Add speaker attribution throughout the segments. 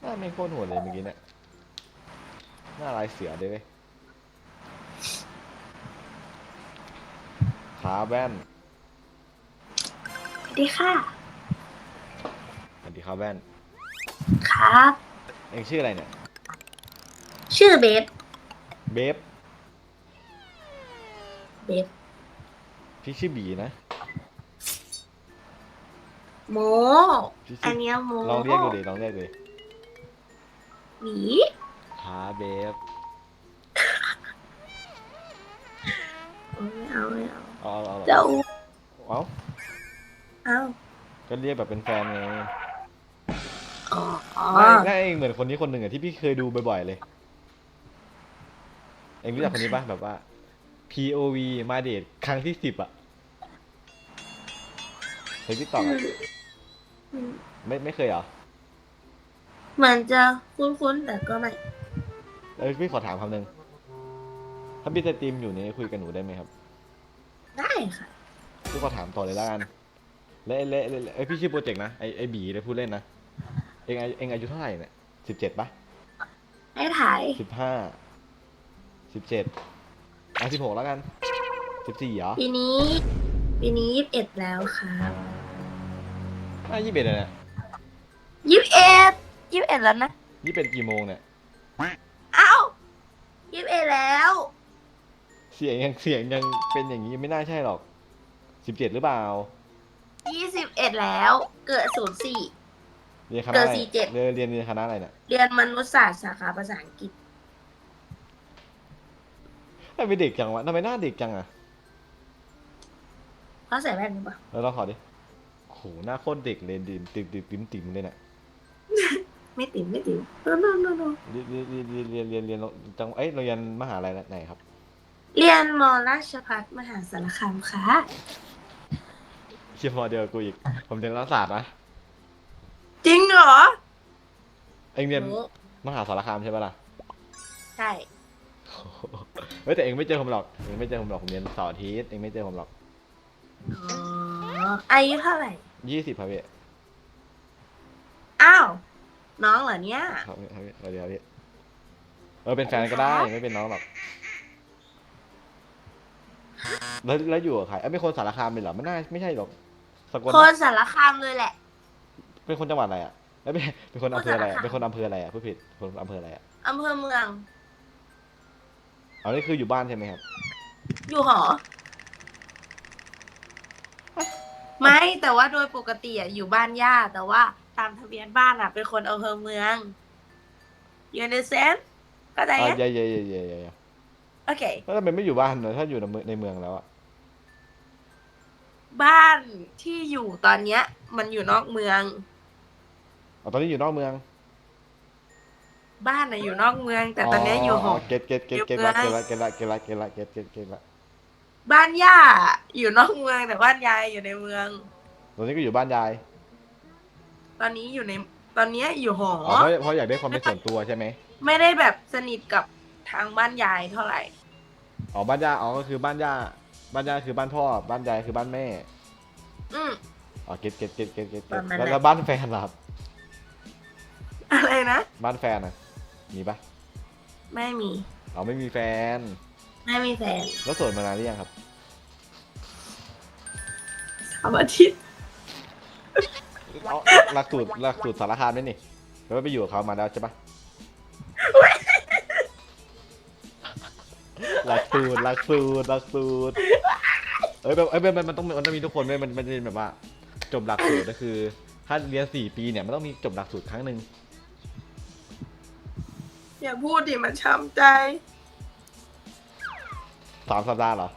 Speaker 1: หน้าไม่งโคตรโหดเลยเมื่อกี้เนี่ยหน้าลายเสือด้วยเว้ยขาแว่น
Speaker 2: สวัสดีค่ะ
Speaker 1: สวัสดีครับแว่น
Speaker 2: ครับ
Speaker 1: เองชื่ออะไรเนี่ย
Speaker 2: ชื่อเบฟ
Speaker 1: เบฟ
Speaker 2: เบฟ
Speaker 1: พี่ชื่อบีนะ
Speaker 2: โม
Speaker 1: พี่
Speaker 2: อั
Speaker 1: ชื่
Speaker 2: นเนี้ยโม
Speaker 1: ลองเรียกดูดิลองเรียกดูดิ
Speaker 2: หมี
Speaker 1: ขาเบฟ
Speaker 2: เอาไม่เอาไม่เอา
Speaker 1: เอาเอาเอา
Speaker 2: เจ้า
Speaker 1: เอา
Speaker 2: เอา
Speaker 1: ก็เรียกแบบเป็นแฟนไง
Speaker 2: อ๋ออ๋อ
Speaker 1: หน้าหน้าเองเหมือนคนนี้คนหนึ่งอะที่พี่เคยดูบ่อยๆเลย เองรู้จักคนนี้ปะแบบว่า POV มาเดทครั้งที่สิบอะเคยติ๊กต็อก
Speaker 2: อืม
Speaker 1: ไม่ไม่เคยเหรอ
Speaker 2: เหมือนจะคุ้นๆแต่ก็ไม่
Speaker 1: เอ้ยพี่ขอถามคำหนึ่งถ้าพี่สตรีมอยู่นี่คุยกับหนูได้ไหมครับ
Speaker 2: ได้ค่ะ
Speaker 1: พี่ขอถามต่อเลยแล้วกันและและและและไอยพี่ชื่อโปรเจกต์นะ ไอไอบีเลยพูดเล่นนะ เองอายุเองอายุเท่าไหร่เนี่ยสิบเจ็ดปะ
Speaker 2: ให้ถ่าย
Speaker 1: สิบห้า สิบเจ็ดอะสิบหกแล้วกัน สิบสี่เหรอ
Speaker 2: ปีนี้ ปีนี้ยี่สิบเอ็ดแล้วครับ
Speaker 1: อะยี่สิบเอ็ดเนี่ย
Speaker 2: ยี่สิบเอ็ด ยี่สิบเอ็ดแล้วนะ
Speaker 1: ยี่สิบเอ็ดกี่โมงเนี่ย
Speaker 2: เอ้ายี่สิบเอ็ดแล้ว
Speaker 1: เสียงยังเสียงยังเป็นอย่างนี้ไม่น่าใช่หรอกสิบเจ็ดหรือเปล่า
Speaker 2: ยี่สิบเอ็ดแล้ว เกิดศูนย์สี่
Speaker 1: เรียนคณะ
Speaker 2: เกิ
Speaker 1: อะ
Speaker 2: ด
Speaker 1: ไร
Speaker 2: สี่เจ็ด
Speaker 1: เรียนเรียนเรียนคณะอะไรเนี่ย
Speaker 2: เรียนมนุษยศาสตร์สาขาภาษาอังกฤษ
Speaker 1: ทำไมเด็กจังวะทำไมหน้าเด็กจังอะ
Speaker 2: เขาใส่แว่นหรือเปล่า
Speaker 1: แล้วเราขอดิโหหน้าโคตรเด็กเลยดิมติมติมติมติมเลยเนี่ย
Speaker 2: ไม่ติ่มไม่ติ่มโนโนโนโน
Speaker 1: เรียนเรียนเรียนเรียนเรียนเรียนเรียนจังเอ้ยเราเรียนมหาลัยไหนครับ
Speaker 2: เรียนมราชภัฏมหาสารคามค่ะ
Speaker 1: เชียร์มอเดียวกับกูอีก ผมเรียนรัฐศาสตร์นะ
Speaker 2: จริงเหรอ
Speaker 1: เอ็งเรียน
Speaker 2: โอ้
Speaker 1: มหาสารคามใช่ปะล่ะ
Speaker 2: ใช่
Speaker 1: โอ้โหเฮ้ยแต่เอ็งไม่เจอผมหรอกเอ็งไม่เจอผมหรอกผมเรียนเสาร์อาทิตย์เอ็งไม่เจอผมหรอก
Speaker 2: อ๋ออายุเท่าไหร่
Speaker 1: ยี่สิบครับพี่
Speaker 2: อ้าว น้องเหรอเนี่ย
Speaker 1: ครับพี่ครับพี่เดี๋ยวพี่เออเป็นแฟนก็ได้ไม่เป็นน้องหรอกแล้วแล้วอยู่กับใครเอ้ยเป็นคนสารคามเป็นเหรอไม่น่าไม่ใช่หรอกสกล
Speaker 2: คนสารคามเลยแหละ
Speaker 1: เป็นคนจังหวัดอะไรอะเอ้ยไม่เป็นคนอำเภออะไรอะเป็นคนอำเภออะไรอะผู้ผิดคนอำเภออะไรอะ
Speaker 2: อำเภอเมือง
Speaker 1: อานี่คืออยู่บ้านใช่ไหมครับ
Speaker 2: อยู่หอ ไม่แต่ว่าโดยปกติอะอยู่บ้านย่าแต่ว่า ตามทะเบียนบ้านอะเป็นคนอำเภอเมืองยูนิเซนเข้าใจ
Speaker 1: อ่า
Speaker 2: ไหม
Speaker 1: เย่เย่เย่เย่เย่
Speaker 2: โอเค
Speaker 1: แล้วทำไมไม่อยู่บ้านเนอะถ้าอยู่ในเมืองในเมืองแล้วอะ
Speaker 2: บ้านที่อยู่ตอนเนี้ย มันอยู่นอกเมือง
Speaker 1: อ๋อตอนนี้อยู่นอกเมือง
Speaker 2: บ้านอะอยู่นอกเมือง แต่ตอนเนี้ยอยู่หอ
Speaker 1: เก็ตเก็ตเก็ตเก็ต
Speaker 2: อยู่
Speaker 1: ละ
Speaker 2: เมื
Speaker 1: เก็ต
Speaker 2: อง
Speaker 1: ละเก็ตละเก็ตละเก็ตละเก็ตเก็ตเก็ตละ
Speaker 2: บ้านย่าอยู่นอกเมืองแต่บ้านยายอยู่ในเมือง
Speaker 1: ตอนนี้ก็อยู่บ้านยาย
Speaker 2: ตอนนี้อยู่ในตอนเนี้ยอยู่หอ
Speaker 1: อ๋อเพราะเพราะอยากได้ความเป็นส่วนตัวใช่ไหม
Speaker 2: ไม่ได้แบบสนิทกับทางบ้านยายเท่าไหร่
Speaker 1: อ๋อบ้านย่าอ๋อก็คือบ้านย่าบ้านย่าคือบ้านพ่อบ้านยายคือบ้านแม่
Speaker 2: อืม
Speaker 1: อ๋อเก็ตเก็ตเก็ตเก็ตเก็ต
Speaker 2: ประมาณ
Speaker 1: แล้ว
Speaker 2: นั้น
Speaker 1: แล้วบ้านแฟนล่ะครับ
Speaker 2: อะไรนะ
Speaker 1: บ้านแฟนอะมีปะ
Speaker 2: ไม่มี
Speaker 1: อ๋อไม่มีแฟน
Speaker 2: ไม่มีแฟน
Speaker 1: แล้วโสดมานานหรือยังครับ
Speaker 2: สามอาทิตย์
Speaker 1: เอาหลักสูตรหลักสูตรสารคามนี่นี่แล้วาไปอยู่กับเขามาแล้วใช่ปะหลักสูตรหลักสูตรหลักสูตรเอ้ยแบบเอ้ยมันมันต้องมันต้องมีทุกคนด้วยมันมันจะเป็นแบบว่า จบหลักสูตรก็คือ ถ้าเรียนสี่ปีเนี่ยมันต้องมีจบหลักสูตรครั้งหนึ่ง
Speaker 2: อย่าพูดดิมันช้ำใจ
Speaker 1: สามสัปดาห์เหรอ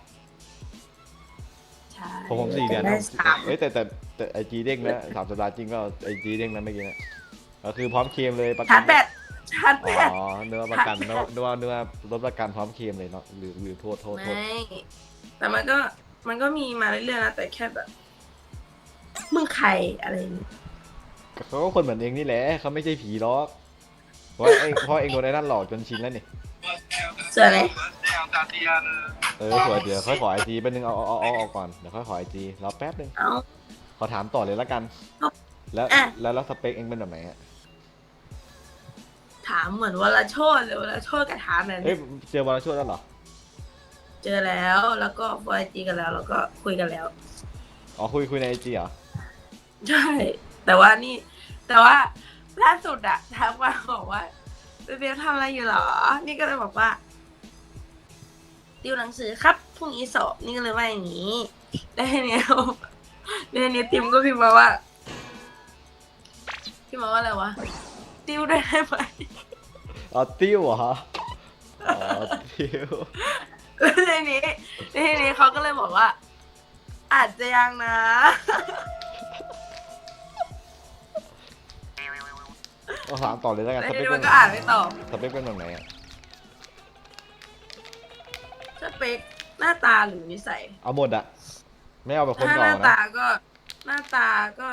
Speaker 2: ใช่
Speaker 1: ผมผมสี่เดือน
Speaker 2: ได้สาม
Speaker 1: เอ้ยแต่แต่แต่ ไอจีเด้งนะสามสัปดาห์จริงก็ไอจีเด้งนะเมื่อกี้นะก็คือพร้อมเคลมเลยประ
Speaker 2: ชา
Speaker 1: กั
Speaker 2: ร์จแบตชาร์จแบต
Speaker 1: อ๋อเนื้อประกันเนื้อเนื้อเนื้อรถประกันพร้อมเคลมเลยเนาะหรือหรือโทษโทษโทษ
Speaker 2: ไม่ แต่มันก็มันก็มีมาเรื่อยๆนะแต่แค่แบบ มึงใครอะไรอย่างงี้
Speaker 1: เขาก็คนเหมือนเองนี่แหละเขาไม่ใช่ผีหรอกเพราะเองเพราะเองโดนไอ้นั่นหลอกจนชินแล้วนี่
Speaker 2: สวยไหม
Speaker 1: เออสวยเดี๋ยวค่อยขอไอจีแป๊บนึงเอาเอาเอาเอาเอาก่อนเดี๋ยวค่อยขอไอจีรอแป๊บนึง
Speaker 2: เอา
Speaker 1: ขอถามต่อเลยละกัน
Speaker 2: เอา
Speaker 1: แล้ว
Speaker 2: อะ
Speaker 1: แล้วแล้วสเปคเองเป็นแบบไหนอะ
Speaker 2: ถามเหมือนวรโชดเลยวรโชดกับถามแบบ
Speaker 1: เอ้ย
Speaker 2: นี้
Speaker 1: เจอวรช่วยแล้วเหรอ
Speaker 2: เจอแล้วแล้วก็ฟอยจีกันแล้ว แล้วก็คุยกันแล้ว
Speaker 1: อ๋อคุยคุยในไอจีเหรอ
Speaker 2: ใช่ แต่ว่านี่ แต่ว่าล่าสุดอะทักมาบอกว่าเบลทำอะไรอยู่เหรอ นี่ก็เลยบอกว่าติวหนังสือครับพรุ่งนี้สอบนี่ก็เลยว่าอย่างนี้แล้วทีเนี้ย แล้วทีเนี้ยติมก็พิมพ์มาว่าพิมพ์มาว่าอะไรวะ ติวได้ไหม
Speaker 1: อ๋อติ้วเหรออ๋อติ้ว
Speaker 2: แล้วทีนี้แล้วทีนี้เขาก็เลยบอกว่า อาจจะยังนะ
Speaker 1: เอาถามต่อเลยแล้วกัน
Speaker 2: แล้ว
Speaker 1: ส
Speaker 2: ที
Speaker 1: เปค
Speaker 2: นี้
Speaker 1: เป็
Speaker 2: มันนก็อ่านไม่ตอบ
Speaker 1: สเปคเป็นแบบไหนอะ
Speaker 2: สเปคหน้าตาหรือนิสัย
Speaker 1: เอาหมดอะ ไม่เอาแบบคน
Speaker 2: ถ้าห
Speaker 1: เก่า
Speaker 2: น้า
Speaker 1: นะ
Speaker 2: ตาก็หน้าตาก็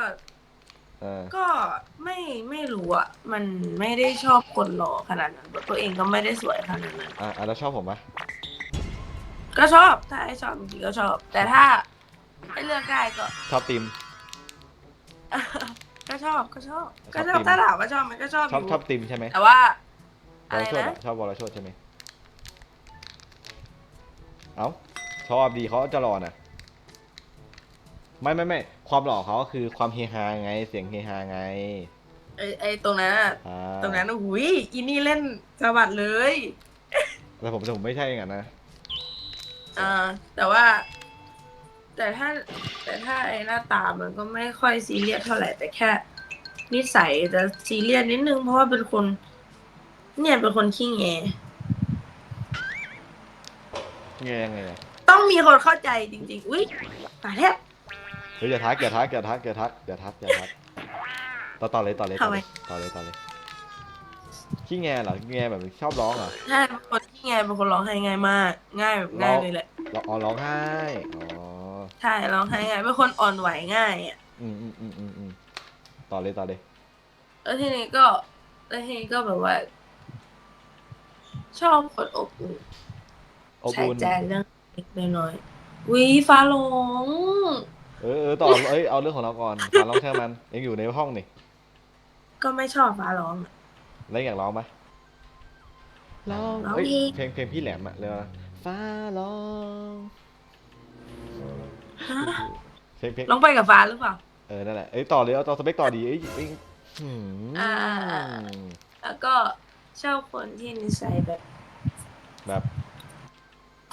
Speaker 1: เออ
Speaker 2: ก็ไม่ไม่รู้อะมันไม่ได้ชอบคนหล่อขนาดนั้นตัวเองก็ไม่ได้สวยขนาดนั้น
Speaker 1: อะอะแล้วชอบผมไหม
Speaker 2: ก็ชอบถ้าให้ชอบจริงๆก็ชอบ แต่ถ้าให้เลือกได้ก็
Speaker 1: ชอบติม
Speaker 2: ก็ชอบก็ชอบ
Speaker 1: ช
Speaker 2: ก็
Speaker 1: อบ
Speaker 2: ชอบ
Speaker 1: ติม
Speaker 2: ถ้าถามว่าชอบมันก็ชอบ
Speaker 1: ช
Speaker 2: อ
Speaker 1: อบ
Speaker 2: ยู่
Speaker 1: ชอบติมใช่ไหม
Speaker 2: แต่ว่า
Speaker 1: ว
Speaker 2: อะ
Speaker 1: ร
Speaker 2: ไร
Speaker 1: โชด
Speaker 2: นะ
Speaker 1: อะชอบวรโชดใช่ไหมเอ้าชอบดีเขาจะหล่อน่ะ ไม่ไม่ไม่ความหล่อเขาคือความเฮฮาไง เสียงเฮฮาไง
Speaker 2: ไอไอตรงนั้นอะ
Speaker 1: อ่า
Speaker 2: ตรงนั้นอะหุยอีนี่เล่นสวัสดเลย
Speaker 1: แต่ผมแต่ผมไม่ใช่อย่างนั้นนะ
Speaker 2: อ่าแต่ว่า แต่ถ้าแต่ถ้าไอ้หน้าตามันก็ไม่ค่อยซีเรียสเท่าไหร่แต่แค่ นิสัยจะซีเรียสนิดนึงเพราะว่าเป็นคน เนี่ยเป็นคนขี้แง
Speaker 1: ไงยังไงอะ
Speaker 2: ต้องมีคนเข้าใจจริง ๆ อุ้ยตายแล้ว
Speaker 1: เฮ้ยอย่าทักอย่าทักอย่าทักอย่าทักอย่าทักอย่าทักต่อต่อเลยต่อเลยต่อเลยต่อเลยต่อเลยขี้แงเหรอขี้แงแบบชอบร้องเหรอ
Speaker 2: ใช่เป็นคนขี้แงเป็นคนร้องไห้ง่ายมาก ง่ายแบบง่ายเลยแหละ
Speaker 1: ร้องอ๋อร้องไห้อ๋อ
Speaker 2: ใช่ร้องไห้ง่ายเป็นคนอ่อนไหวง่ายอะ
Speaker 1: อืมอืมอืมอืมอืมต่อเลยต่อเลย
Speaker 2: แล้วทีนี้ก็แล้วทีนี้ก็แบบว่า ชอบคนอบอุ่น
Speaker 1: อบ
Speaker 2: ใส่
Speaker 1: อุ่น
Speaker 2: ใจเรื่องเล็กๆน้อยๆวิฟ้าหลง
Speaker 1: เออเออต่อเอ้ยเอาเรื่องของเราก่อนการร้องแค่มันยังอยู่ในห้องนี่
Speaker 2: ก็ไม่ชอบฟ้าร้องอะ
Speaker 1: แล้วอยากร้องไหมร้อง
Speaker 2: ร้อง
Speaker 1: เอ้ย
Speaker 2: เพลง
Speaker 1: เพลงเพลงพี่แหลมอะเรียกว่าฟ้าร้อง
Speaker 2: ฮะ
Speaker 1: เพลงเพลง
Speaker 2: ร้องไปกับฟ้าหรือเปล่า
Speaker 1: เออนั่นแหละเอ้ยต่อเลยเอาต่อสเปคต่อดีเอ้ยเอ้ยหืม
Speaker 2: อ่าอ่าอ่าแล้วก็ชอบคนที่นิสัยแบบ
Speaker 1: แบบ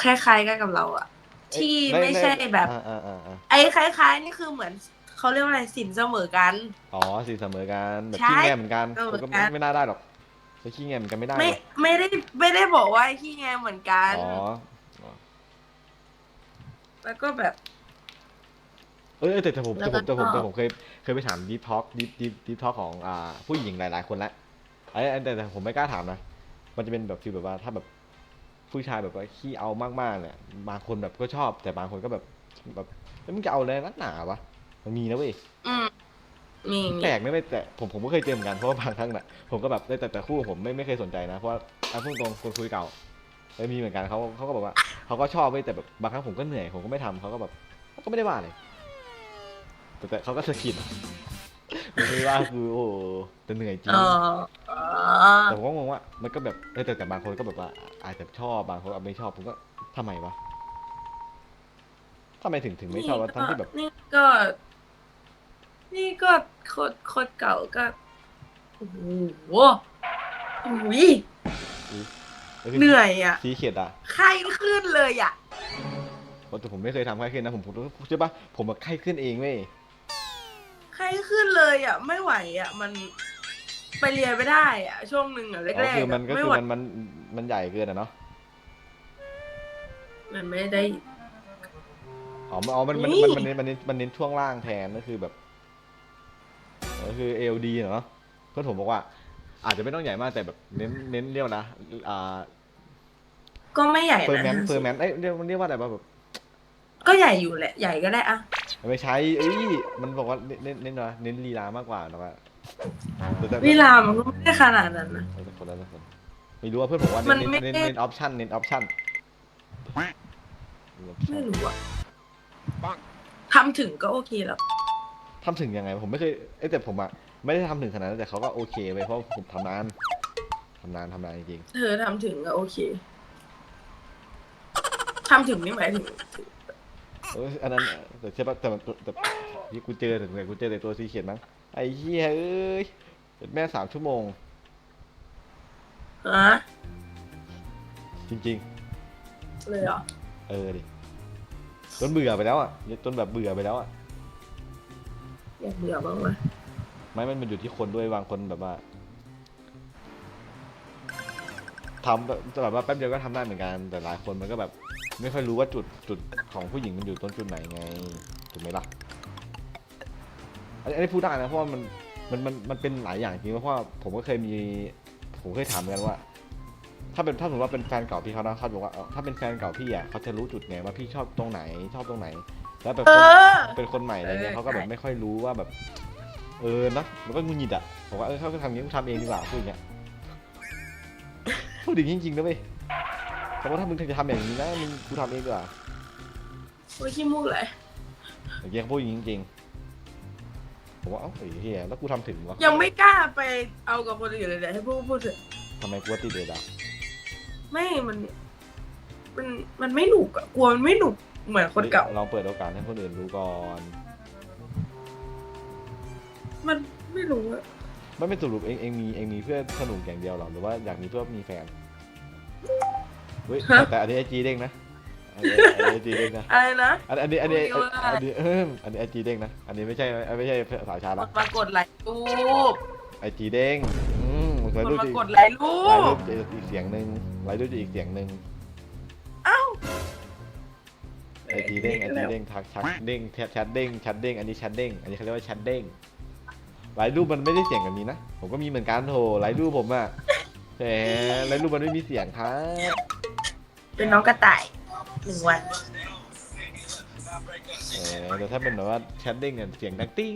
Speaker 2: คล้ายๆกันกับเราอะ
Speaker 1: เอ้ย
Speaker 2: ที่
Speaker 1: ด้
Speaker 2: ไม่ใช่
Speaker 1: ด้
Speaker 2: แบบ
Speaker 1: อ่าอ่าอ่าอ่า
Speaker 2: ไอ้คล้ายๆนี่คือเหมือนเขาเรียกว่าอะไรสินเสมอกัน
Speaker 1: อ๋อสีเสมอกันแบบ
Speaker 2: ใช่
Speaker 1: ขี้แงเหมือนกัน
Speaker 2: เสมอ
Speaker 1: มัน ก็
Speaker 2: กัน
Speaker 1: ไม่น่าได้หรอกจะขี้แงเหมือนกันไม่ได้
Speaker 2: ไม่
Speaker 1: หรอก
Speaker 2: ไม่ได้ไม่ได้บอกว่าขี้แงเหมือนกัน
Speaker 1: อ๋อ
Speaker 2: แล้วก็แบบ
Speaker 1: เอยเอยแต่แต่ผม
Speaker 2: แล้
Speaker 1: แต่
Speaker 2: ว
Speaker 1: ผม
Speaker 2: ก็
Speaker 1: แต่ผมแต่ผมเคยเคยไปถามดีท็อกดีดีดีท็อกของอ่าผู้หญิงหลายๆคนแล้วไอ้ไอ้แต่แต่ผมไม่กล้าถามนะมันจะเป็นแบบฟีลแบบว่าถ้าแบบ ผู้ชายแบบว่าขี้เอามากๆเนี่ยบางคนแบบก็ชอบ แต่บางคนก็แบบแบบเอ้ยมึงจะเอาอะไรนักหนาวะมันมีนะเว้ย
Speaker 2: อืมมีมี
Speaker 1: แปลกนะไม่แต่ผมผมก็เคยเจอเหมือนกันเพราะว่าบางครั้งน่ะผมก็แบบได้แต่แต่คู่ผมไม่ไม่เคยสนใจนะเพราะว่าเอาพูดตรงคนคุยเก่าเอ้ยมีเหมือนกันเขาเขาก็บอกว่าเขาก็ชอบเว้ยแต่แบบบางครั้งผมก็เหนื่อยผมก็ไม่ทำเขาก็แบบเขาก็ไม่ได้ว่าเลยแต่แต่เขาก็สะกิดผม ไม่ว่าคือโอ้โหแต่เหนื่อยจริง
Speaker 2: อ๋ออ๋อ
Speaker 1: แต่ผมก็งงว่ามันก็แบบเออแต่แต่บางคนก็แบบว่าอาจจะชอบบางคนอาจไม่ชอบผมก็ทำไมวะทำไมถึงถึงไม่ชอบวะทั้งที่แบบ
Speaker 2: นี่ก็ นี่ก็โคตรโคตรเก่าก็โอ้โหอุ้ยเหนื่อยอะ
Speaker 1: สีเขียดอะ
Speaker 2: ไข้ขึ้นเลยอะ
Speaker 1: แต่ผมไม่เคยทำไข้ขึ้นนะผมผมใช่ปะผมแบบไข้ขึ้นเองเว้ย
Speaker 2: ไข้ขึ้นเลยอะ ไม่ไหวอะ มันไปเรียนไม่ได้อะ ช่วงหนึ่งอะแร
Speaker 1: อ๋อกคือ
Speaker 2: ๆ
Speaker 1: มัน
Speaker 2: อะ
Speaker 1: ก็
Speaker 2: ไม่
Speaker 1: คือ
Speaker 2: ไหว
Speaker 1: มันมันมันใหญ่เกินอะเนาะ
Speaker 2: มันไม่ได้
Speaker 1: อ๋อมันอ๋อมันมัน
Speaker 2: นี่
Speaker 1: มันมันเน้นมันเน้นมันเน้นช่วงล่างแทนก็คือแบบก็คือเอลดีเนาะเพื่อนผมบอกว่า อาจจะไม่ต้องใหญ่มากแต่แบบเน้นเน้นเรียกว่านะอ่า
Speaker 2: ก็ไม่ใหญ่
Speaker 1: เฟอร์แม
Speaker 2: นะ
Speaker 1: นเฟอร์แมนเอ้ยเรียกมันเรียกว่าอะไรวะแบบ
Speaker 2: ก็ใหญ่อยู่แหละ ใหญ่ก็ได้อะ
Speaker 1: ไม่ใช่เอ้ยมันบอกว่าเน้นเน้นเน้นว่าเน้นลีลามากกว่าหรอกว่าแต่แต่
Speaker 2: เวลามันก็ไม่ได้ขนาดนั้นนะ
Speaker 1: แต่คนละคนไม่รู้ว่าเพื่อนบอกว่า
Speaker 2: มั
Speaker 1: เน้
Speaker 2: น
Speaker 1: น
Speaker 2: ไม่
Speaker 1: เน้นเน้นเน้นออปชั่นเน้นออปชั่น
Speaker 2: ไม่รู้อะทำถึงก็โอเคแล้ว
Speaker 1: ทำถึงยังไงผมไม่เคยเอ้ยแต่ผมอะไม่ได้ทำถึงขนาดนั้นแต่เขาก็โอเคไปเพราะผมทำนานทำนานทำนานจริง
Speaker 2: เธอทำถึงก็โอเค ทำถึงนี่หมายถึง
Speaker 1: ๆ เอออันนั้นแต่ใช่ปะแต่แต่แต่ที่กูเจอถึงไหนกูเจอแต่ตัวสีเขียดมั้งไอ้เหี้ยเอ้ยเป็นแม่สามชั่วโมง
Speaker 2: ฮะ
Speaker 1: จริง
Speaker 2: เลยเหรอ
Speaker 1: ๆ เออดิจนเบื่อไปแล้วอะจนแบบเบื่อไปแล้วอะ
Speaker 2: อยากเบื่อบ้างไหม
Speaker 1: ไม่มันมันอยู่ที่คนด้วยบางคนแบบว่าทำแบบแบบว่าแป๊บเดียวก็ทำได้เหมือนกันแต่หลายคนมันก็แบบ ไม่ค่อยรู้ว่าจุดจุดของผู้หญิงมันอยู่ตรงจุดไหนไงถูกไหมล่ะอันนี้อันนี้พูดได้นะเพราะว่ามันมันมันมันเป็นหลายอย่างจริงเพราะว่าผมก็เคยมีผมเคยถามเหมือนกันว่า ถ้าเป็นถ้าสมมติว่าเป็นแฟนเก่าพี่เขานะเขาบอกว่าเออถ้าเป็นแฟนเก่าพี่อะเขาจะรู้จุดไงว่าพี่ชอบตรงไหนชอบตรงไหน แล้วแบบ
Speaker 2: เอ
Speaker 1: คน
Speaker 2: อ
Speaker 1: เป็นคนใหม่อะไรเงี้ย
Speaker 2: เออ
Speaker 1: เขาก็แบบ
Speaker 2: ใช่
Speaker 1: ไม่ค่อยรู้ว่าแบบ เออนะมันก็งุนงิดอะบอกว่าเออเขาก็ทำอย่างนี้กูทำเองดีกว่าพูดอย่างเงี้ยพูดอย่างนี้จริงๆนะเว้ย สมมติถ้ามึงจะทำอย่างนี้นะมึงกูทำเองดีกว่า
Speaker 2: โอ้ยขี้มูกเลย
Speaker 1: อย่างเงี้ยเขาพูดอย่างนี้จริงๆผมว่าเอ้าไอ้เหี้ยแล้วกูทำถึงวะ
Speaker 2: ยังไม่กล้าไปเอากับคนอื่นเลยเดี๋ยวให้พูดพูดเถอะ
Speaker 1: ทำไมกูว่าติดเลยอะ
Speaker 2: ไม่มัน มันมันไม่หนุกอะกลัวมันไม่หนุกเหมือนคนเก่า
Speaker 1: ลองเปิดโอกาสให้คนอื่นรู้ก่อน
Speaker 2: มันไม่รู้อะ
Speaker 1: ไม่เป็นสรุปเองเองมีเองมีเพื่อสนุกอย่างเดียวหรอหรือว่าอยากมีเพื่อมีแฟน เฮ้ยแต่แต่อันนี้ไอจีเด้งนะอันนี้ไอจีเด้งนะ
Speaker 2: อะไรนะ
Speaker 1: อันอันนี้อันนี้
Speaker 2: โอ้ยว่า
Speaker 1: อันนี้เอออันนี้ไอจีเด้งนะ อันนี้ไม่ใช่ไม่ใช่สายชาร์จ
Speaker 2: ก
Speaker 1: ละ
Speaker 2: ดมากดไลค์รูป
Speaker 1: ไอจีเด้งอืม
Speaker 2: ก
Speaker 1: ไล
Speaker 2: ด
Speaker 1: ฟ์รูป
Speaker 2: มา
Speaker 1: จะ
Speaker 2: กดไลค์รู
Speaker 1: ไลฟ์รู
Speaker 2: ป
Speaker 1: ปจะอีกเสียงหนึ่งไลฟ์รูปจะอีกเสียงหนึ่ง
Speaker 2: เอ้า
Speaker 1: ไอจีเด้งไอจีเด้งทักชักเด้งแชทแชทเด้งแชทเด้งอันนี้แชทเด้งอันนี้เขาเรียกว่าแชทเด้งไลฟ์รูปมันไม่ได้เสียงแบบนี้นะผมก็มีเหมือนกันโถไลฟ์รูปผมอะแต่ไลฟ์รูปมันไม่มีเสียงครับ
Speaker 2: เป็นน้องกระต่ายหนึ่งวัน
Speaker 1: เออแต่ถ้าเป็นแบบว่าแชทเด้งเนี่ยเสียงดังติ้ง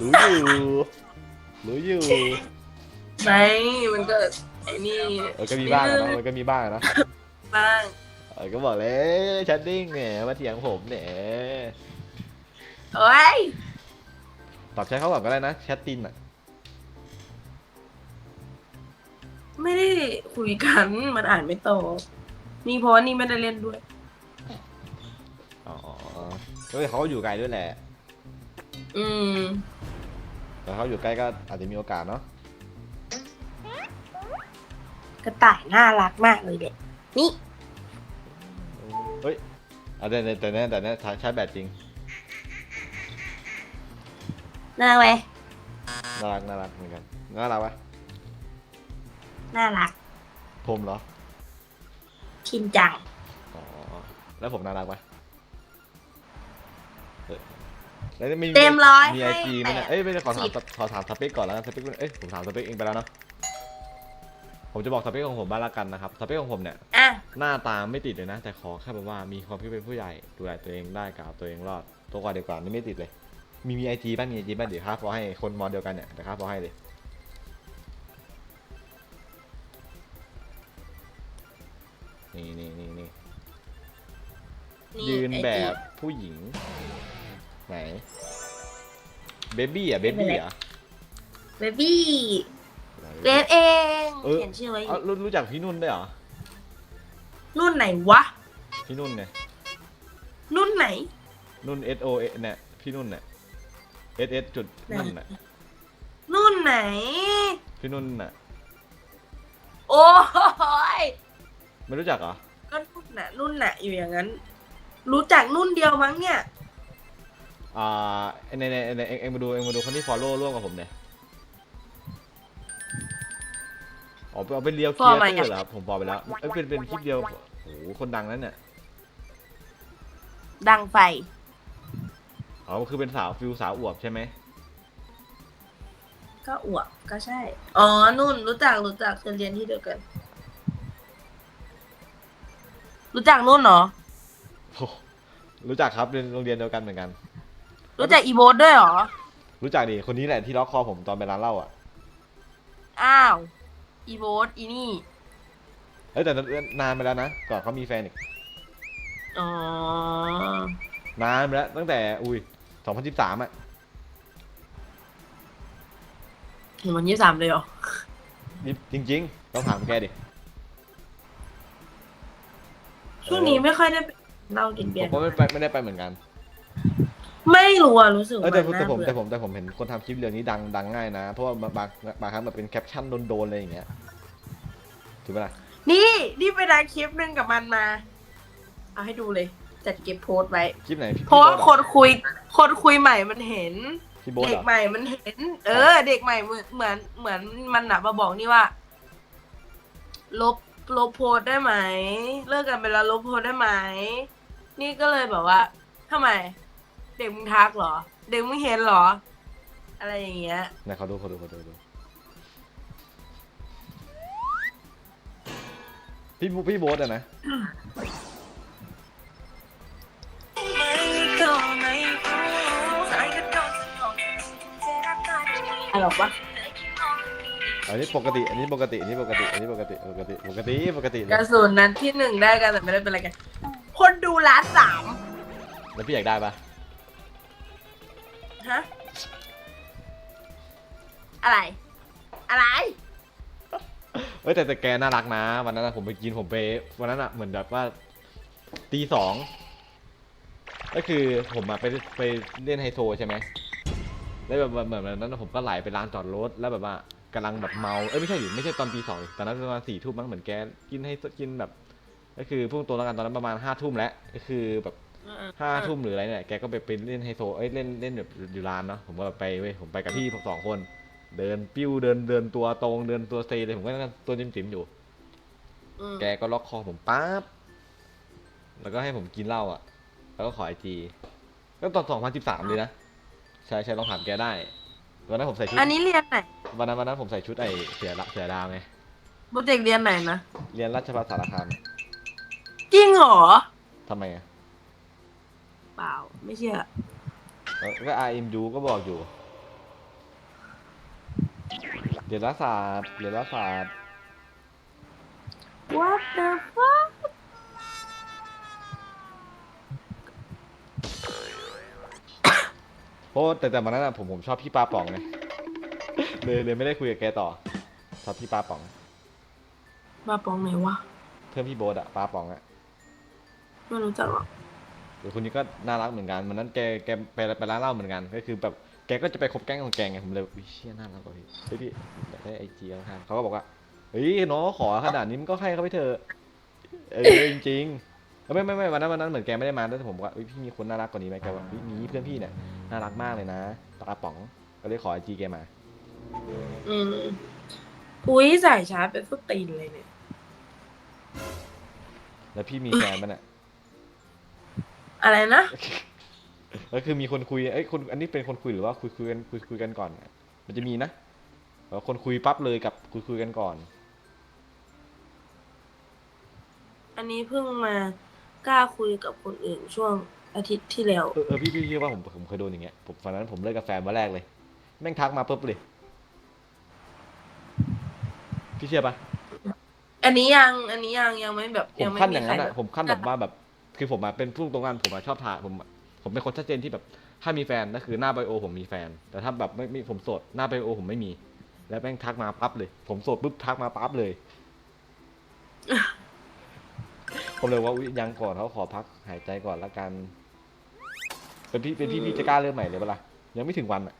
Speaker 1: รู้อยู่รู้อยู่
Speaker 2: ไม่มันก็ไอ้นี่
Speaker 1: เออก็มีบ้างอะนะมันก็มีบ้างอะนะ
Speaker 2: บ้าง
Speaker 1: เออก็บอกเลยแชทเด้งเนี่ยมาเถียงผมเนี่ย
Speaker 2: โอ้ย
Speaker 1: ตอบแชทเขาก่อนก็ได้นะแชทตินอะ
Speaker 2: ไม่ได้คุยกัน มันอ่านไม่ตอบนี่เพราะว่านี่ไม่ได้เล่นด้วย
Speaker 1: อ๋อเฮ้ยเขาก็อยู่ไกลด้วยแหละ
Speaker 2: อืม
Speaker 1: แต่เขาอยู่ใกล้ก็อาจจะมีโอกาสเนาะ
Speaker 2: กระต่ายน่ารักมากเลยเด็กนี่
Speaker 1: เฮ้ยอะแต่แต่แต่เนี่ยแต่เนี่ยชาร์จแบตจริง
Speaker 2: น่ารักไหม
Speaker 1: น่ารักน่ารักเหมือนกัน น่ารักปะ
Speaker 2: น่ารัก
Speaker 1: ผมเหรอ
Speaker 2: ชินจัง
Speaker 1: อ๋อ แล้วผมน่ารักปะเออแล้วมี
Speaker 2: เต็มร้อย
Speaker 1: มีไอ
Speaker 2: ให้
Speaker 1: จีไหม
Speaker 2: แป
Speaker 1: เนี่ย
Speaker 2: ด
Speaker 1: เอ้ยไม่ได้ขอถาม
Speaker 2: สิบ
Speaker 1: ขอถามสเปคก่อนแล้วกันสเปคเอ้ยผมถามสเปคเองไปแล้วเนาะผมจะบอกสเปคของผมบ้างละกันนะครับสเปคของผมเนี่ย
Speaker 2: อะ
Speaker 1: หน้าตาไม่ติดเลยนะ แต่ขอแค่แบบว่ามีความคิดเป็นผู้ใหญ่ดูแลตัวเองได้กล่าวตัวเองรอดตัวกว่าเดียวกว่านี่ไม่ติดเลย มีมีไอจีบ้างมีไอจีบ้างเดี๋ยวครับพอให้คนมอเดียวกันเนี่ยเดี๋ยวครับพอให้เลย นี่นี่นี่นี่
Speaker 2: นี่
Speaker 1: ยืน
Speaker 2: ไอจี
Speaker 1: แบบผู้หญิง ไหนเบบี้อะเบบี้อะ
Speaker 2: เบบี้เบฟเอง
Speaker 1: เออ
Speaker 2: เขียนชื่อไว้อ
Speaker 1: เอ้า
Speaker 2: ยู่
Speaker 1: รู้รู้จักพี่นุ่นด้วยเหรอ
Speaker 2: รุ่นไหนวะ
Speaker 1: พี่นุ่นเนี่ย
Speaker 2: รุ่นไหน
Speaker 1: นุ่น S O N เนี่ยพี่นุ่นเนี่ย S S จุดนุ่นน่ะ
Speaker 2: รุ่นไหน
Speaker 1: พี่นุ่นน่ะ
Speaker 2: โอ้ย
Speaker 1: ไม่รู้จักเหรอ
Speaker 2: ก็รุ่นน่ะรุ่นน่ะอยู่อย่างนั้น รู้จักนุ่นเดียวมั้งเนี่ย
Speaker 1: อ่าในในในเอ็งเอ็งมาดูเอ็งมาดูคนที่ follow ร่วมกับผมเนี่ยอ๋อเอาเป็นเรียวเคลีย
Speaker 2: follow
Speaker 1: ร์
Speaker 2: มา
Speaker 1: เตอร์เหรอครับผมบอกไปแล้วเอ้ยเป็นเป็นคลิปเดียวโอ้โหคนดังนั้นเนี่ย
Speaker 2: ดังไฟ
Speaker 1: อ๋อคือเป็นสาวฟิลสาวอวบใช่ไหม
Speaker 2: ก็อวบก็ใช่ อ๋อนุ่นรู้จักรู้จักเคยเรียนที่เดียวกัน รู้จักนุ่นเหรอ
Speaker 1: โอ้โหรู้จักครับเรียนโรงเรียนเดียวกันเหมือนกัน
Speaker 2: รู้จักอีโบสด้วยเหรอ
Speaker 1: รู้จักดิคนนี้แหละที่ล็อกคอผมตอนไปร้านเหล้าอะ
Speaker 2: อ้าว อีโบสอีนี่
Speaker 1: เอ้ยแต่นานไปแล้วนะก่อนเขามีแฟนอีก
Speaker 2: อ๋อ
Speaker 1: นานไปแล้วตั้งแต่อุ้ย2013อะ
Speaker 2: ถึงวันยี่สามเลยเหรอ
Speaker 1: มจริง ๆ ต้องถามแกดิ
Speaker 2: ช่วงนี้ไม่ค่อยได้ไปเหล้ากิน
Speaker 1: ผ
Speaker 2: เบีย
Speaker 1: ม
Speaker 2: ร์
Speaker 1: ก็ไม่ไปไม่ได้ไปเหมือนกัน
Speaker 2: ไม่รู้อะรู้สึก
Speaker 1: เออแต่
Speaker 2: มัน
Speaker 1: แต่
Speaker 2: น่า
Speaker 1: ผม
Speaker 2: เบื่อ
Speaker 1: แต่ผมแต่ผมเห็นคนทำคลิปเรื่องนี้ดังดังง่ายนะ เพราะว่าบางบางบางครั้งมันเป็นแคปชั่นโดนๆอะไรอย่างเงี้ยถูกไหมล่ะ
Speaker 2: นี่นี่ไปได้คลิปหนึ่งกับมันมา เอาให้ดูเลย จัดเก็บโพสต์ไว้
Speaker 1: คลิปไหนพี่
Speaker 2: เพราะว่า
Speaker 1: พี่
Speaker 2: ค
Speaker 1: โบ๊ท
Speaker 2: นคุย คนคุยใหม่มันเห็น
Speaker 1: อะพี่โบ๊ท
Speaker 2: เด็
Speaker 1: เห
Speaker 2: ก
Speaker 1: รอ
Speaker 2: ใหม่มันเห็น เออ เด็กใหม่เหมือนเหมือนเหมือนมันหนัมาบอกนี่ว่า ลบ ลบโพสต์ได้ไหม เลิกกันไปแล้วลบโพสต์ได้ไหม นี่ก็เลยแบบว่าทำไม เด็กมึงทักเหรอ เด็กมึงเห็นเหรอ อะไรอย่างเงี้ย
Speaker 1: ไหนเขาดูเขาดูเขาดูดูพี่บุ๊พี่โบ๊ทอะนะ
Speaker 2: อะไรหรอวะ
Speaker 1: อันนี้ปกติ อันนี้ปกติ อันนี้ปกติ อันนี้ปกติ ปกติ ปกติ ปกติเล
Speaker 2: กระ
Speaker 1: ย
Speaker 2: สุนนั้นที่หนึ่งได้กันแต่ไม่ได้เป็นอะไรกัน คนดูล้านสาม
Speaker 1: แล้วพี่อยากได้ปะ
Speaker 2: ฮะ อะไร อะไร
Speaker 1: เอ้ยแต่แต่แกน่ารักนะ วันนั้นอะผมไปกินผมไปวันนั้นอะเหมือนแบบว่าตีสองก็คือผมอะไปไปเล่นไฮโซใช่ไหมแล้วแบบเหมือนแบบนั้นอะผมก็ไหลไปร้านจอดรถแล้วแบบว่า กำลังแบบเมา เอ้ยไม่ใช่ดิไม่ใช่ตอนตีสองดิตอนนั้นประมาณสี่ทุ่มมั้งเหมือนแกกินให้กินแบบ ก็คือพุ่งตัวแล้วกันตอนนั้นประมาณห้าทุ่มแล้วก็คือแบบห้าทุ่มหรืออะไรเนี่ยแกก็ไปไปเล่นไฮโซเอ้ยเล่นเล่นแบบอยู่ร้านเนาะผมก็แบบไปเว้ยผมไปกับพี่ผมสองคน เดินปิ้วเดินเดินตัวตรงเดินตัวเซเลยผมก็นั่งตัวจิ๋มจิ๋มๆอยู่
Speaker 2: อืม
Speaker 1: แกก็ล็อกคอผมปั๊บแล้วก็ให้ผมกินเหล้าอะ แล้วก็ขอไอจีก็ตอนสองพันสิบสามเลยนะใช่ใช่ลองถามแกได้วันนั้นผมใส่ชุด
Speaker 2: อันนี้เรียนไหน
Speaker 1: วันนั้นวันนั้นผมใส่ชุดไอเสือละเสือดาวไง
Speaker 2: โปรเจกต์เรียนไหนนะ
Speaker 1: เรียนราชภัฏสารคาม
Speaker 2: จริงเหรอ
Speaker 1: ทำไมอะ
Speaker 2: เปล่าไม่เชื่อ
Speaker 1: เออก็อาร์เอ็มยูก็บอกอยู่เรียนรัฐศาสตร์เรียนรัฐศาสตร์
Speaker 2: What the fuck
Speaker 1: เพราะว่าแต่แต่วันนั้นอะผมผมชอบพี่ปลาป๋องไง เลยเลยไม่ได้คุยกับแกต่อชอบพี่ปลาป๋อง
Speaker 2: มาปองไหนวะ
Speaker 1: เพื่อนพี่โบ๊ทอะปลาป๋องอะ
Speaker 2: ไม่รู้จักหรอก
Speaker 1: เดี๋ยวคนนี้ก็น่ารักเหมือนกันวันนั้นแกแกไปไปร้านเหล้าเหมือนกัน ก็คือแบบแกก็จะไปคบแก๊งของแกไงผมเลยวิเชี่ยน่ารักกว่าพี่เฮ้ยพี่อยากได้ไอจีข้างๆเขาก็บอกว่าเฮ้ยน้องขอขนาดนี้มันก็ให้เขาไปเถอะเออจริงๆแล้วไม่ไม่ไม่วันนั้นวันนั้นเหมือนแกไม่ได้มาแต่ผมบอกว่าเฮ้ยพี่มีคนน่ารักกว่านี้ไหมแกบอกเฮ้ยมีเพื่อนพี่เนี่ยน่ารักมากเลยนะปลาป๋องก็เลยขอไอจีแกมา
Speaker 2: อืม อุ้ยสายชาร์จเป็นฟุตตีนเลยเนี่ย
Speaker 1: แล้วพี่มีแฟนมันอะ
Speaker 2: อะไรนะ
Speaker 1: ก็คือมีคนคุยเอ้ยคนอันนี้เป็นคนคุยหรือว่าคุยคุยกันคุยคุยกันก่อนมันจะมีนะแบบคนคุยปั๊บเลยกับคุยคุยกันก่อน
Speaker 2: อันนี้เพิ่งมากล้าคุยกับคนอื่นช่วงอาทิตย์ที่แล้ว
Speaker 1: เออเออพี่พี่เชื่อว่าผมผมเคยโดนอย่างเงี้ยผมตอนนั้นผมเลิกกับแฟนวันแรกเลย แม่งทักมาปุ๊บเลย พี่เชื่อปะ
Speaker 2: อันนี้ยังอันนี้ยังยังไม่แบบ
Speaker 1: ผ
Speaker 2: ยั
Speaker 1: ม
Speaker 2: งไม่
Speaker 1: ขั้น
Speaker 2: มี
Speaker 1: อย่าง
Speaker 2: ใคร
Speaker 1: นั้น
Speaker 2: แบ
Speaker 1: อะ
Speaker 2: บ
Speaker 1: ผมขั้นแบบว่าแบบ คือผมอะเป็นผู้ตรงกันผมอะชอบถ่ายผมอะผมเป็นคนชัดเจนที่แบบ ถ้ามีแฟนก็คือหน้าไบโอ ผมมีแฟน แต่ถ้าแบบไม่ไม่ผมโสดหน้าไบโอ ผมไม่มี แล้วแม่งทักมาปั๊บเลย ผมโสดปุ๊บทักมาปั๊บเลย ผมเลยว่าอุ๊ยยังก่อนเขาขอพักหายใจก่อนละกัน เป็นพี่เป็นพี่พี่จะกล้าเริ่มใหม่เลยปะล่ะยังไม่ถึงวันอะ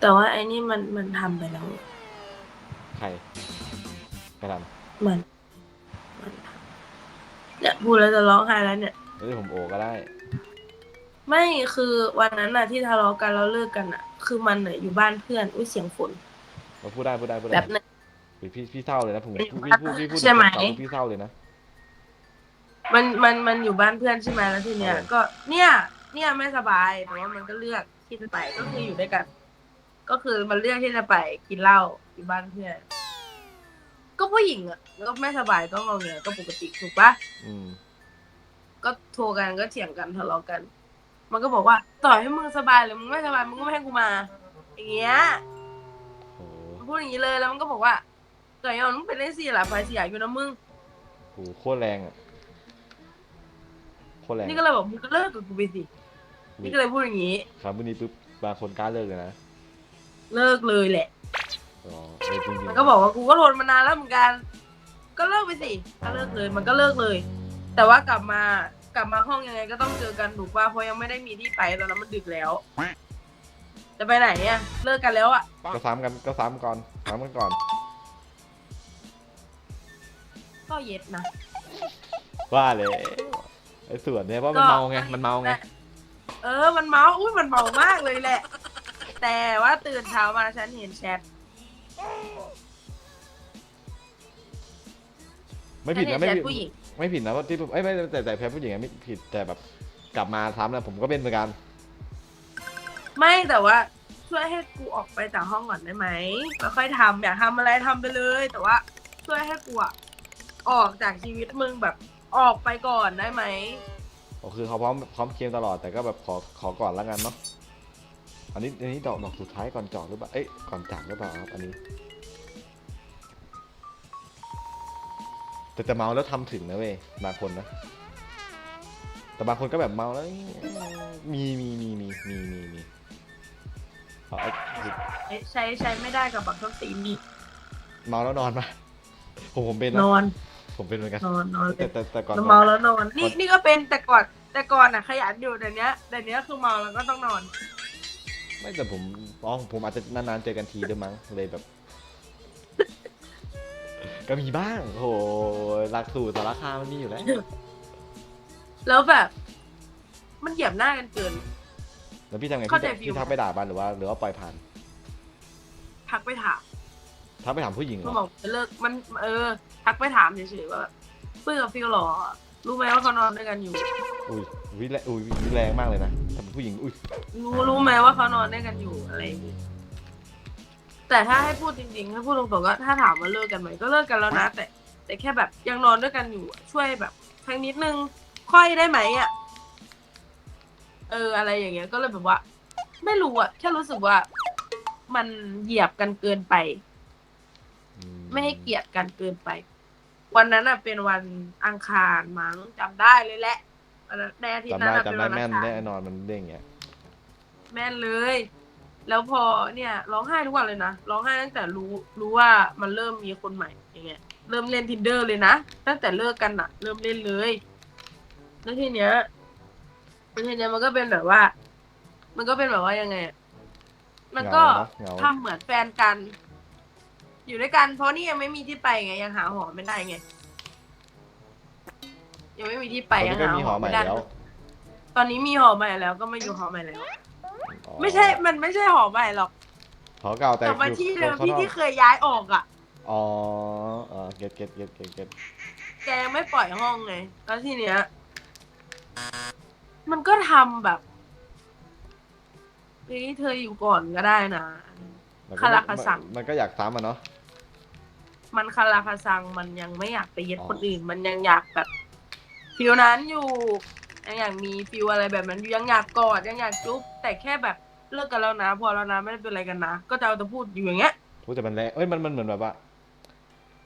Speaker 2: แต่ว่าไอ้นี่มันมันทำไปแล้ว
Speaker 1: ใครไปท
Speaker 2: มันมันทำเนี่ยพูดแล้วจะร้องไห้แล้วเนี่ยำ
Speaker 1: แล้วผมโอก็ได้
Speaker 2: ไม่คือวันนั้นน่ะที่ทะเลาะกันแล้วเลิกกันอะ คือมันน่ะอยู่บ้านเพื่อนอุ้ยเสียงฝน
Speaker 1: มาพูดได้พูดได้พูด
Speaker 2: แบ
Speaker 1: ได้
Speaker 2: บนึง
Speaker 1: อุ๊ยพี่พี่เศร้าเลยนะผม
Speaker 2: เป็น
Speaker 1: พี่พูดพี่พูด
Speaker 2: ใช่ไหม
Speaker 1: ถึงคนเก่าพี่เศร้าเลยนะ
Speaker 2: มันมันมันอยู่บ้านเพื่อนใช่ไหมแล้วทีเนี้ย
Speaker 1: ครับผม
Speaker 2: ก็เนี่ย เนี่ยไม่สบายแต่ว่ามันก็เลือกที่จะไปก็คืออยู่ด้วยกัน ก็คือมันเลือกที่จะไปกินเหล้าอยู่บ้านเพื่อนก็ผู้หญิงอะก็ไม่สบายก็งอแงก็ปกติถูกปะ
Speaker 1: อืม
Speaker 2: ก็โทรกันก็เถียงกันทะเลาะกัน มันก็บอกว่าต่อยให้มึงสบายหรือมึงไม่สบายมึงก็ไม่ให้กูมา อย่างเงี้ย
Speaker 1: โอ้
Speaker 2: มันพูดอย่างนี้เลยแล้วมันก็บอกว่าต่อยอนมึงเป็นได้สิล่ะไฟเสียอยู่นะมึง
Speaker 1: โหโคตรแรงอะ โคตรแรง
Speaker 2: นี่ก็เลยบอกมึงก็เลิกกับกูไปสิ นี่ก็เลยพูดอย่างนี้
Speaker 1: ครับวันนี้ปุ๊บบางคนกล้าเลิกเลยนะ
Speaker 2: เลิกเลยแหละ
Speaker 1: อ๋อเออจริงๆ
Speaker 2: มันก็บอกว่ากูก็ทนมานานแล้วเหมือนกัน ก็เลิกไปสิก็เลิกเลย มันก็เลิกเลย แต่ว่ากลับมากลับมาห้องยังไงก็ต้องเจอกันถูกป่ะเพราะยังไม่ได้มีที่ไปตอนนั้นมันดึกแล้ว จะไปไหนเนี่ยเลิกกันแล้วอะ
Speaker 1: ก็ซ้ำกันก็ซ้ำก่อนซ้ำกันก่อน
Speaker 2: ก็เย็ดนะ
Speaker 1: ว่าเลยไอ้ส่วนเนี่ยเพราะมันเมาไง มันเมาไง
Speaker 2: เออมันเมาอุ้ยมันเมามากเลยแหละ แต่ว่าตื่นเช้ามาฉันเห็นแชท
Speaker 1: ไม่ผิด
Speaker 2: ฉั
Speaker 1: นะ
Speaker 2: เห็
Speaker 1: ไม่
Speaker 2: แชท
Speaker 1: ผิด
Speaker 2: ผู้หญิง
Speaker 1: ไม่ผิดนะว่าที่ไอ้ยไม่แต่แต่แพ้ผู้หญิงอะไม่ผิดแต่แบบกลับมาซ้ำนะผมก็เป็นเหมือนกัน
Speaker 2: ไม่แต่ว่าช่วยให้กูออกไปจากห้องก่อนได้ไหมแล้วค่อยทำอยากทำอะไรทำไปเลย แต่ว่าช่วยให้กูอะออกจากชีวิตมึงแบบออกไปก่อนได้ไหม
Speaker 1: ก็คือเขาพร้อมพร้อมเคลียร์ตลอดแต่ก็แบบขอขอก่อนแล้วกันเนาะ อันนี้อันนี้ดอกดอกสุดท้ายก่อนจอดหรือเปล่า เอ้ย ก่อนจากหรือเปล่าครับ อันนี้ แต่จะเมาแล้วทำถึงนะเว้ย บางคนนะ แต่บางคนก็แบบเมาแล้ว มีมีมีมีมีมีมีเอาเอา
Speaker 2: ใช้ใช้ไม่ได้กับบักต้นตีนนี่
Speaker 1: เมาแล้วนอนมาผมผมเป็น
Speaker 2: น
Speaker 1: นะ
Speaker 2: อน
Speaker 1: ผมเป็นเหมือนกัน
Speaker 2: นอนนอนเล
Speaker 1: แต่
Speaker 2: ย
Speaker 1: แต่แต่ก่อน
Speaker 2: แล้วเมาแล้วนอน นี่นี่ก็เป็นแต่ก่อนแต่ก่อนอะขยันอยู่เดี๋ยวนี้เดี๋ยวนี้คือเมาแล้วก็ต้องนอน
Speaker 1: ไม่แต่ผมอ๋อผมอาจจะนานๆเจอกันทีด้วยมั้งเลยแบบ ก็มีบ้างโหหลักสูตรสารคามมันมีอยู่แล้ว
Speaker 2: แล้วแบบ มันเหยียบหน้ากันเกิน
Speaker 1: แล้วพี่ทำไง
Speaker 2: เข้า
Speaker 1: พี่
Speaker 2: ใจ
Speaker 1: จะ
Speaker 2: ฟิล
Speaker 1: พี่ทักไปด่าบันหรือว่า หรือว่าปล่อยผ่าน
Speaker 2: ทักไปถาม
Speaker 1: ทักไปถามผู้หญิงเหร
Speaker 2: ก็
Speaker 1: อ
Speaker 2: บอกจะเลิกมัน เออ ทักไปถามเฉยๆว่าเพื่อนกับฟิลหรอ รู้ไหมว่าเขานอนด้วยกันอยู่
Speaker 1: อุ้ยวิแรงอุ้ยวิแรงมากเลยนะถ้าเป็นผู้หญิงอุ้ย
Speaker 2: รู้รู้ไหมว่าเขานอนด้วยกันอยู่อะไรอย่างงี้แต่ถ้าให้พูดจริงๆให้พูดตรงๆก็ถ้าถามว่าเลิกกันไหมก็เลิกกันแล้วนะ แต่ แต่แค่แบบยังนอนด้วยกันอยู่อะช่วยแบบทั้งนิดนึงค่อยได้ไหมอะเอออะไรอย่างเงี้ย ก็เลยแบบว่า ไม่รู้อะแค่รู้สึกว่า มันเหยียบกันเกินไป
Speaker 1: อื
Speaker 2: ไม่ให้เกียรติกันเกินไป วันนั้นอะเป็นวันอังคารมั้งจำได้เลยแหละวันนั้นในอาทิตย์
Speaker 1: จำ
Speaker 2: นั้น
Speaker 1: ได้
Speaker 2: อะเป็น
Speaker 1: จำได้
Speaker 2: วัน
Speaker 1: แม่
Speaker 2: อั
Speaker 1: น
Speaker 2: งคาร
Speaker 1: แน่นอนมันเด้งเงี้ย
Speaker 2: แม่นเลย แล้วพอเนี่ยร้องไห้ทุกวันเลยนะร้องไห้ตั้งแต่รู้รู้ว่ามันเริ่มมีคนใหม่อย่างเงี้ยเริ่มเล่นทินเดอร์เลยนะตั้งแต่เลิกกันอะเริ่มเล่นเลยแล้วทีเนี้ยแล้วทีเนี้ยมันก็เป็นแบบว่า มันก็เป็นแบบว่ายังไงอะมันก็
Speaker 1: เหงา
Speaker 2: ทำเหมือนแฟนกัน อยู่ด้วยกันเพราะนี่ยังไม่มีที่ไปไงยังหาหอไม่ได้ไงยังไม่มีที่ไป
Speaker 1: ตอน
Speaker 2: ยั
Speaker 1: นี้
Speaker 2: ง
Speaker 1: ก็
Speaker 2: หา
Speaker 1: มี
Speaker 2: ห
Speaker 1: ห
Speaker 2: อ
Speaker 1: อใหม่
Speaker 2: ไม่ได้
Speaker 1: แล้ว
Speaker 2: ตอนนี้มีหอใหม่แล้วก็มาอยู่หอใหม่แล้ว
Speaker 1: อ๋อ
Speaker 2: ไม่ใช่มันไม่ใช่หอใหม่หรอก
Speaker 1: หอเก่าแต่
Speaker 2: กลับมา
Speaker 1: อยู่
Speaker 2: ที่เดิม
Speaker 1: ข้าง
Speaker 2: ที่
Speaker 1: นอก
Speaker 2: ที่เคยย้ายออกอะ
Speaker 1: อ๋อเออเก็ตเก็ตเก็ตเก็ตเก็ต
Speaker 2: แกยังไม่ปล่อยห้องไงแล้วทีเนี้ย มันก็ทำแบบเฮ้ยเธออยู่ก่อนก็ได้นะ
Speaker 1: มันก็
Speaker 2: คาราคาซัง
Speaker 1: มันมันก็อยากซ้ำอะเนาะ
Speaker 2: มันคาราคาซังมันยังไม่อยากไปเย็ด
Speaker 1: อ๋อ
Speaker 2: คนอื่น มันยังอยากแบบฟิลนั้นอยู่ยังอยากมีฟิลอะไรแบบนั้นอยู่ยังอยากกอดยังอยากจุ๊บแต่แค่แบบเลิกกันแล้วนะ พอแล้วนะไม่ได้เป็นอะไรกันนะ ก็จะเอาแต่พูดอยู่อย่างเงี้ย
Speaker 1: พูดแต่มันแรงเอ้ยมันมันเหมือนแบบว่า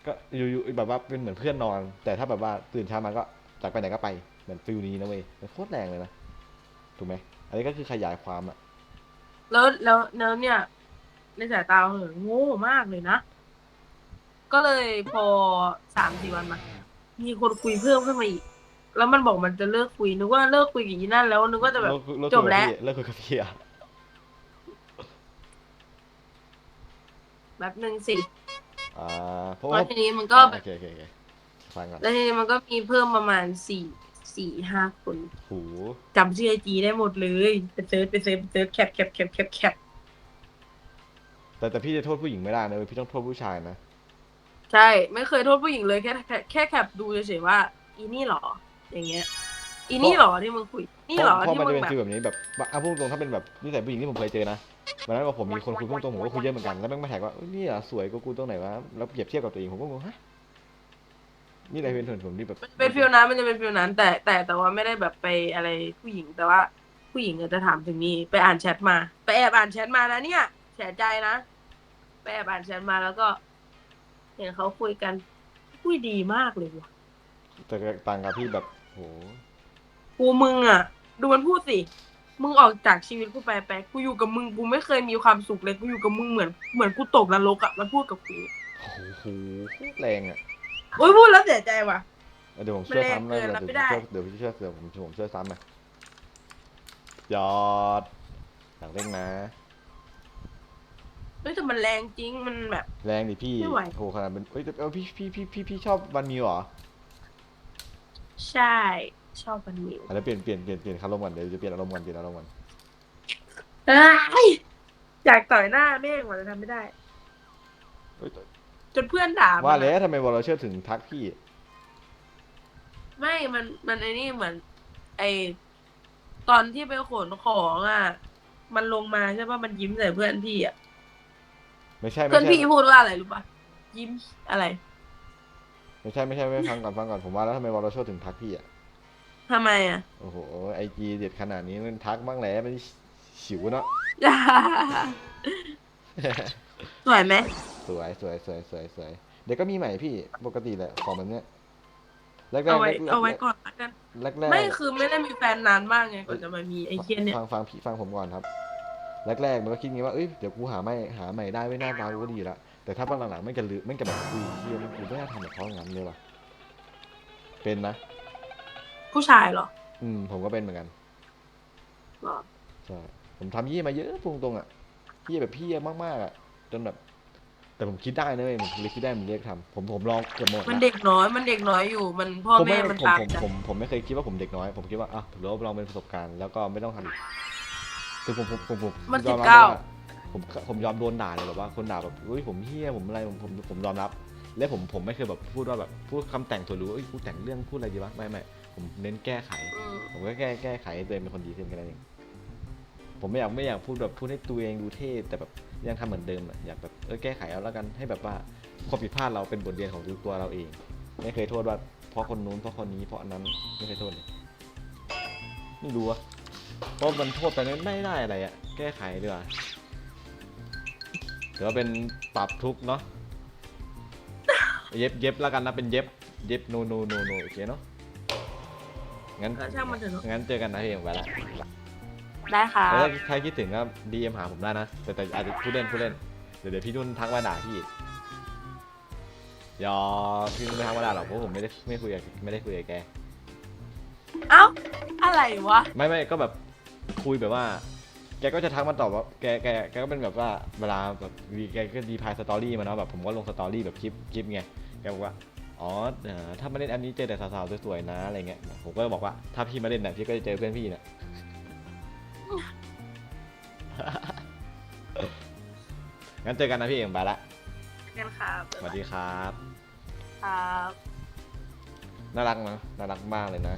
Speaker 1: ก็อยู่อยู่แบบว่าเป็นเหมือนเพื่อนนอน แต่ถ้าแบบว่าตื่นเช้ามาก็จากไปไหนก็ไปเหมือนฟิลนี้นะเว้ยมันโคตรแรงเลยนะถูกไหมอันนี้ก็คือขยายความอะ
Speaker 2: แล้วแล้วแล้วเนี่ย ในสายตาเหอะโง่มากเลยนะ ก็เลยพอสามสี่วันมา มีคนคุยเพิ่มขึ้นมาอีก แล้วมันบอกมันจะเลิกคุยนึกว่าเลิกคุยกับอีนั่นแล้วนึกว่าจะแบบ
Speaker 1: เลิกเลิก
Speaker 2: จบแล้ว
Speaker 1: คุยกับพี่เลิกคุยกับพี่อะ
Speaker 2: แบบหนึ่งสิ
Speaker 1: อ่าเพราะ
Speaker 2: เพ
Speaker 1: ว่า
Speaker 2: ราะทีนี้มันก็
Speaker 1: โอ
Speaker 2: แบบ
Speaker 1: เคโอเคโอเคฟังก่อน
Speaker 2: แล้วทีนี้มันก็มีเพิ่มประมาณสี่สี่ห้าคน
Speaker 1: หู
Speaker 2: จำชื่อไอจีได้หมดเลยไปเซิร์ชไปเซิร์ชไปเซิร์ชแคปแคปแคปแคปแคป
Speaker 1: แต่แต่พี่จะโทษผู้หญิงไม่ได้นะเว้ยพี่ต้องโทษผู้ชายนะ
Speaker 2: ใช่ ไม่เคยโทษผู้หญิงเลยแค่แค่แค่แคปดูเฉยๆว่า อีนี่หรอ อย่างเงี้ย อีนี่หรอที่มึงคุย นี่หรอ
Speaker 1: เพราะ
Speaker 2: ที่
Speaker 1: มัน
Speaker 2: มึ
Speaker 1: จะ
Speaker 2: ง
Speaker 1: เป็น
Speaker 2: แบบ
Speaker 1: ฟีลแบบนี้แบบเอาพูดตรงๆถ้าเป็นแบบนิสัยผู้หญิงที่ผมเคยเจอนะวันนั้นว่าผมมีคนคุยพูดตรงผมก็คุยเยอะเหมือนกันแล้วแม่งมาแท็กว่าเอ้ยนี่เหรอสวยกว่ากูตรงไหนวะแล้วเปรียบเทียบกับตัวเองผมก็งงฮะนี่อะไรเป็นส่วนผมที่แบบ
Speaker 2: มันจะเป็นฟิลนั้นมันจะเป็นฟิลนั้น แต่แต่แต่ว่าไม่ได้แบบไปอะไรผู้หญิงแต่ว่าผู้หญิงอาจจะถามถึงนี่ไปอ่านแชทมา ไปแอบอ่านแชทมานะเนี่ยเสียใจนะ ไปแอบอ่านแชทมาแล้วก็ เห็นเขาคุยกันคุยดีมากเลยว่ะ
Speaker 1: แต่ต่างกับพี่แบบโห
Speaker 2: กูมึงอะ ดูมันพูดสิ มึงออกจากชีวิตกูไปไปกูอยู่กับมึงกูไม่เคยมีความสุขเลยกูอยู่กับมึงเหมือนเหมือนกูตกนรกอะมันพูดกับกู
Speaker 1: โอ้โหโคตรแรงอะ
Speaker 2: โอ้ยพูดแล้วเสียใจว่ะ
Speaker 1: เดี๋ยวผมช่วยซ้ำ
Speaker 2: มัน
Speaker 1: นะ
Speaker 2: แรง
Speaker 1: เดี๋ยว
Speaker 2: เกินรับไม่ได้
Speaker 1: เดี๋ยวพี่ช่วยเดี๋ยวผมผมช่วยซ้ำนะยอดอยากเล่นนะ
Speaker 2: เฮ้ยแต่มันแรงจริงมันแบบ
Speaker 1: แรงดิพี่
Speaker 2: ไม่ไหว
Speaker 1: โหขนาดเป็นเอ้ยแต่เอ้าพี่พี่พี่พี่พี่ชอบวันมิวเหรอ
Speaker 2: ใช่ ชอบมันมิว
Speaker 1: อะแล้วเปลี่ยนเปลี่ยนเปลี่ยนเปลี่ยนคารมณ์ก่อนเดี๋ยวจะเปลี่ยนอารมณ์ก่อนเปลี่ยนอารมณ์ก่อน
Speaker 2: เอ้ยอยากต่อยหน้าแม่งว่ะแต่ทำไม่ได้
Speaker 1: เอ้ยแต่
Speaker 2: จนเพื่อนด่ามัน
Speaker 1: ว่า
Speaker 2: อะ
Speaker 1: แล้วทำไมวอลเราเชื่อถึงทักพี่
Speaker 2: ไม่มันมันไอ้นี่เหมือน ไอตอนที่ไปขนของอะ มันลงมาใช่ป่ะมันยิ้มใส่เพื่อนพี่อะ
Speaker 1: ไม่ใช่
Speaker 2: เพื่
Speaker 1: ไม่
Speaker 2: อน
Speaker 1: ใช่
Speaker 2: พี่พูดว่าอะไรรู้ป่ะยิ้มอะไร
Speaker 1: ไม่ใช่ไม่ใช่ไม่ฟังก่อนฟังก่อนผมว่าแล้วทำไมวอลเราเชื่อถึงทักพี่อะ
Speaker 2: ทำไมอะ
Speaker 1: โอ้โหไอจีเด็ดขนาดนี้มันทักบ้างแหละมันฉิวเนาะ
Speaker 2: สวยไหม
Speaker 1: สวยสวยสวยสวยสวยเดี๋ยวก็มีใหม่พี่ปกติแหละของแบบเนี้ยแรกๆ
Speaker 2: เอาไว้
Speaker 1: แรกๆ
Speaker 2: เอาไว้ก่อนละกัน
Speaker 1: แรกแรก
Speaker 2: ไม่คือไม่ได้มีแฟนนานมากไงก่อนจะมามีไอ้เคียนเนี่ย
Speaker 1: ฟังฟังพี่ฟังผมก่อนครับ แรกๆมันก็คิดงี้ว่าเอ้ยเดี๋ยวกูหาไม่หาใหม่ได้ไม่หน้าตากูก็ดีละแต่ถ้าหลังๆไม่จะลืมไม่จะแบบคุยเฮียมันกูไม่น่าทำแบบเขาอย่างนั้นเลยว่ะเป็นนะ
Speaker 2: ผู้ชายเหรอ
Speaker 1: อืม ผมก็เป็นเหมือนกัน
Speaker 2: หรอ
Speaker 1: ใช่ผมทำยี่มาเยอะพูดตรงๆอะยี่แบบพี่มากๆอะจนแบบ แต่ผมคิดได้นะเว้ยผมเลยคิดได้ผมเรียกทำผมผมลองเกือบหมด
Speaker 2: มัน
Speaker 1: ละ
Speaker 2: เด็กน้อย มันเด็กน้อยอยู่มันพ่อ
Speaker 1: ผม
Speaker 2: แม่
Speaker 1: ไม่
Speaker 2: มัน
Speaker 1: ผม
Speaker 2: ตาม
Speaker 1: ผม
Speaker 2: จั
Speaker 1: ผมผมไม่เคยคิดว่าผมเด็กน้อย ผมคิดว่าอะผมลองเป็นประสบการณ์แล้วก็ไม่ต้องทำอีก คือผมผมผมผม
Speaker 2: มัน
Speaker 1: ยอ
Speaker 2: สิบ
Speaker 1: รับ
Speaker 2: เก้า
Speaker 1: ว่าผมผมยอมโดนด่าเลยแบบว่าคนด่าแบบอุ้ยผมเฮี้ยผมอะไรผมผมผมยอมรับ และผมผมไม่เคยแบบพูดว่าแบบพูดคำแต่งตัวรู้เอ้ยกูแต่งเรื่องพูดอะไรดีวะไม่ไม่ผมเน้นแก้ไข
Speaker 2: อืม
Speaker 1: ผมก็แก้แก้ไขให้ตัวเองเป็นคนดีขึ้นแค่นั้นเองผมไม่อยากไม่อยากพูดแบบพูดให้ตัวเองดูเท่แต่แบบยังทำเหมือนเดิมอะอยากแบบเออแก้ไขเอาแล้วกันให้แบบว่าความผิดพลาดเราเป็นบทเรียนของตัวเราเอง ไม่เคยโทษว่าเพราะคนนู้นเพราะคนนี้เพราะอันนั้นไม่เคยโทษเลยไม่รู้อะ เพราะมันโทษไปไม่ไม่ได้อะไรอะแก้ไขดีกว่าถือว่าเป็นปรับทุกข์เนาะเย็บเย็บแล้วกันนะเป็นเย็บเย็บโนโนโนโนโอเคเนาะงั้น
Speaker 2: เออช่างมันเถอะเนอะ
Speaker 1: งั้นเจอกันนะพี่เองไปละ
Speaker 2: ได้ค่ะ
Speaker 1: แล้วถ้าคิดถึงก็ดีเอ็มหาผมได้นะ แต่แต่อาจจะพูดเล่นพูดเล่นเดี๋ยวเดี๋ยวพี่นุ่นทักมาด่าพี่ยอพี่นุ่นไม่ทักมาด่าหรอกเพราะผมไม่ได้ไม่คุยกับไม่ได้คุยกับแก
Speaker 2: เอ้า อะไรวะ
Speaker 1: ไม่ไม่ก็แบบ คุยแบบว่า แกก็จะทักมาตอบว่าแกแกแกก็เป็นแบบว่าเวลาแบบดีแกก็ดีพายสตอรี่มาเนาะแบบผมก็ลงสตอรี่แบบคลิปคลิปไงแกบอกว่าอ๋อเอ่อถ้ามาเล่นอันนี้เจอแต่สาวๆสวยๆนะอะไรเงี้ยผมก็บอกว่าถ้าพี่มาเล่นน่ะพี่ก็จะเจอเพื่อนพี่น่ะงั้นเจอกันนะพี่เองไปละ
Speaker 2: กันครับ
Speaker 1: สวัสดีครับ
Speaker 2: ครับ
Speaker 1: น่ารักนะน่ารักมากเลยนะ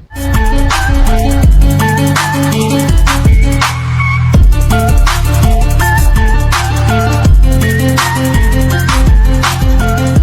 Speaker 1: Thank you.